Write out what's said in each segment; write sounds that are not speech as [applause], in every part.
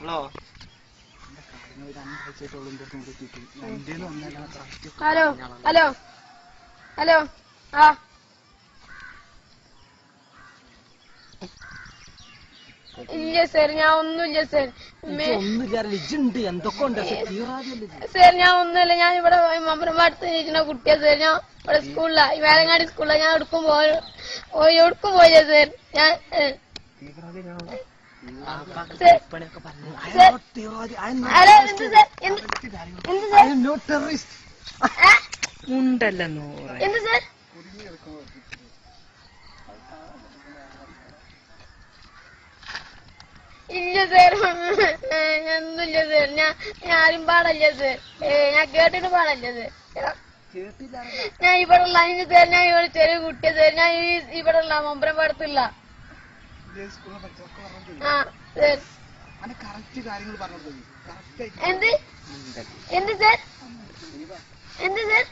Hello hello hello hello ആ. ഇല്ല sir ഞാൻ ഒന്നുമില്ല സർ ഒന്നുമില്ല എന്തൊക്കെ ഉണ്ട്. സർ ഞാൻ ഒന്നുമില്ല. ഞാൻ ഇവിടെ മമ്പറമാടത്ത് ഇരിക്കുന്ന കുട്ടിയാ സാർ ഞാൻ ഇവിടെ സ്കൂളിലാ. ഈ വേലങ്ങാടി സ്കൂളിലാ. ഞാൻ എടുക്കും പോയി എടുക്കും പോയില്ല സാർ ഞാൻ ഇല്ല സർ ഒന്നുമില്ല സർ. ഞാൻ ഞാനും ആരും പാടല്ല സർ. ഞാൻ കേട്ടിട്ട് പാടല്ല സർ. ഞാൻ ഇവിടെ ഉള്ള അതിന് സർ. ഞാൻ ഇവിടെ ചെറിയ കുട്ടിയാ സർ. ഞാൻ ഇവിടെ ഉള്ള മമ്പരം പാടത്തില്ല കറക്റ്റ് കാര്യങ്ങൾ പറഞ്ഞു എന്ത്? എന്ത് സർ എന്ത് സർ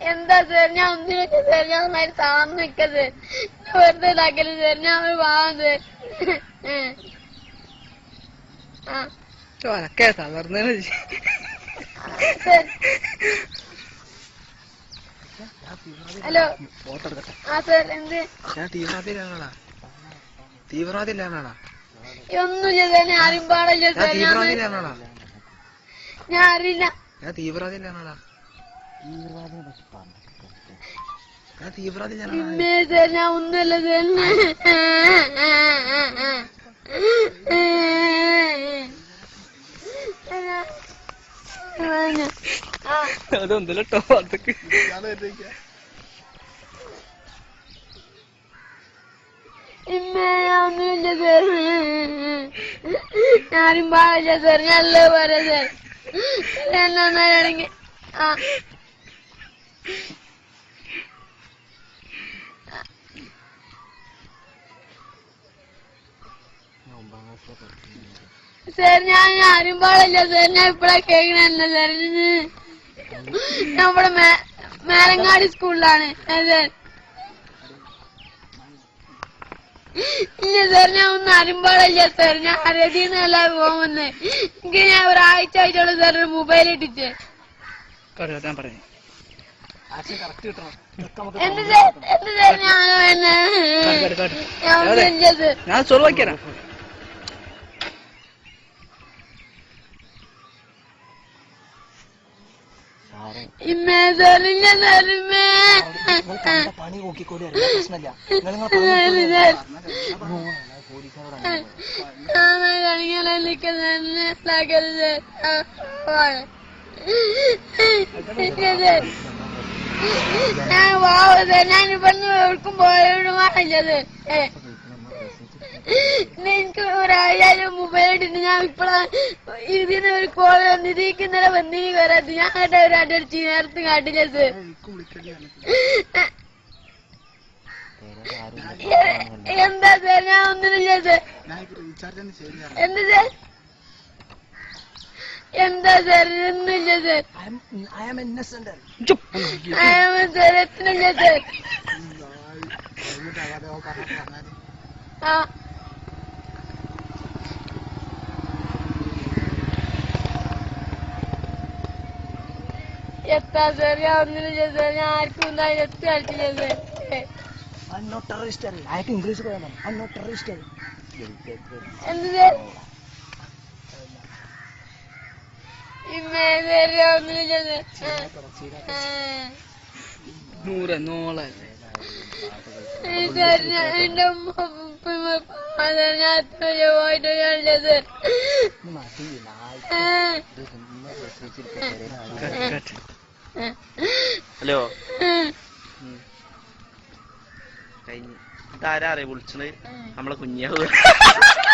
എന്താ സർ ഞാൻ ഒന്നിനൊക്കെ സർ ഞാൻ നന്നായി താന്ന് നിക്കത് വെറുതെ ഇതാക്കൽ സർ ഞാൻ ഒരു പാവം സർ. ആ. തളർന്നു സർ ഹലോ. ഞാൻ തീവ്രവാദിയിലാണോടാ തീവ്രവാദിയിലാണോടാ ഞാൻ ആരും പാടില്ല ഞാൻ ഞാൻ തീവ്രവാദിയിലാണോടാ ഞാൻ അറിയില്ല. തീവ്രവാദിയിലാണോടാ ഒന്നുമില്ല [laughs] അതൊന്നുമില്ല കേട്ടോ അതൊക്കെ. ഞാനും പാടില്ല സർ നല്ല പോലെ സർ നന്നായി ആ. സാർ ഞാൻ ആരും പാടില്ല സാർ ഞാൻ ഇപ്പഴാ കേൾക്കണ. സർ മേ- മേലങ്ങാടി സ്കൂളിലാണ്. ഇല്ല സർ ഞാൻ ഒന്നും പാടില്ല സർ ഞാൻ അരതിന്നല്ല പോകുന്നത് എനിക്ക് ഞാൻ ഒരാഴ്ച ആയിട്ടുള്ള സർ ഒരു മൊബൈൽ നമുക്ക് എന്ത് സർ ഞാൻ. ഞാൻ പണി നോക്കിക്കോളി പ്രശ്നമില്ല. ഞാൻ പറഞ്ഞു ഇവിടുന്ന് എവിടേക്കും പോയത് എനിക്ക് ഒരാഴ്ച മൊബൈൽ ഇട്ടിട്ട് ഞാൻ ഇപ്പഴാണ് ഇതിന് ഒരു കോൾ വന്നിരിക്കും ഇന്നലെ വന്നിരി വരാത് ഞാൻ കേട്ട ഒരു അടിച്ച് നേരത്തെ കാട്ടില്ല സർ എന്താ സർ ഞാൻ ഒന്നുമില്ല സർ എന്താ സർ എന്താ സാർ ഒന്നുമില്ല സർ innocent. സർ എത്തുന്നില്ല സർ ആ. എത്താ സർ ഒന്നിനും സർ ഞാൻ ആർക്കും ഉണ്ടായി എത്തി terrorist അറിയില്ല. അയാൾക്ക് ഇംഗ്ലീഷ് പറയാൻ. എന്ത് ഇമ്മേ ഒന്നുമില്ല സർ ആ. നൂറ് നോളല്ലേ എന്റെ ഞാൻ പോയിട്ട് കണ്ടില്ല മതി. ഹലോ. കഴിഞ്ഞു. ഇതാരാ അറിയ വിളിച്ചത്? നമ്മളെ കുഞ്ഞാവ്. [laughs]